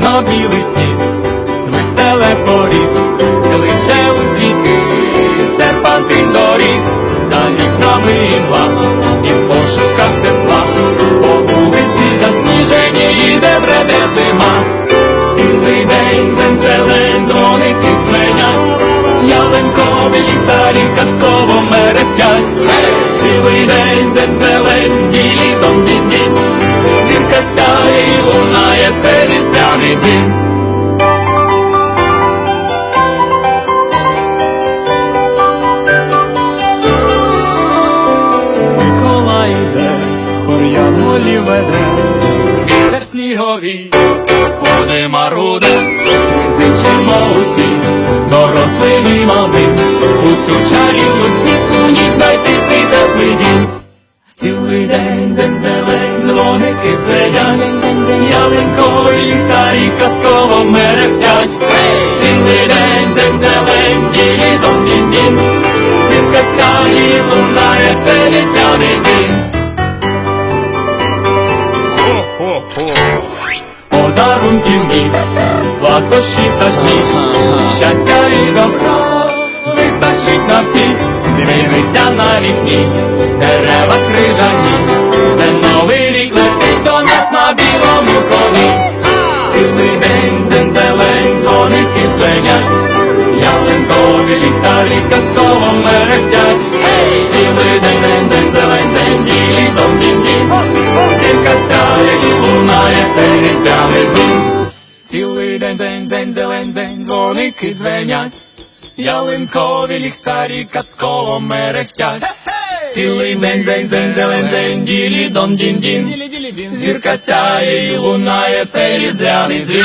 білий сніг, вистеле поріг, кличе у світи, серпантин доріг, за вікнами імла, і в пошуках тепла, по вулиці засніжені, де бреде зима. Цілий день дзензелень, дзвоники дзвенять, ялинкові ліхтарі казково мерехтять. Цілий день дзензелень, ділі дом дім. Миколай йде, хор янголі веде, вітер сніговий, буде маруде, зичимо усі, дорослим і малим, у цю чарівну світлу знайти свій теплий дім. Цілий день дзензелень, дзвоники дзвенять, ялинкові ліхтарі казково мерехтять. Цілий день дзензелень, ділі дом дін дін Зірка сяє лунає, це різдвяний дім. Подарунків міг, ласощів та сміх, щастя і добра, вистачить на всіх, дивися на вікні, дерева крижані, це новий рік летить до нас на білому коні. Дзвенять, ялинкові ліхтарі казково мерехтять. Цілий день день дзензелень, день білі дом дім дім Зірка сяє і лунає, це різдвяний дзвін. Цілий день день день зелень день дзвоники дзвенять, ялинкові ліхтарі казково мерехтять. Цілий день день день зелень день ділі дон дін дін Зірка сяє і лунає, це різдвяний дзвін.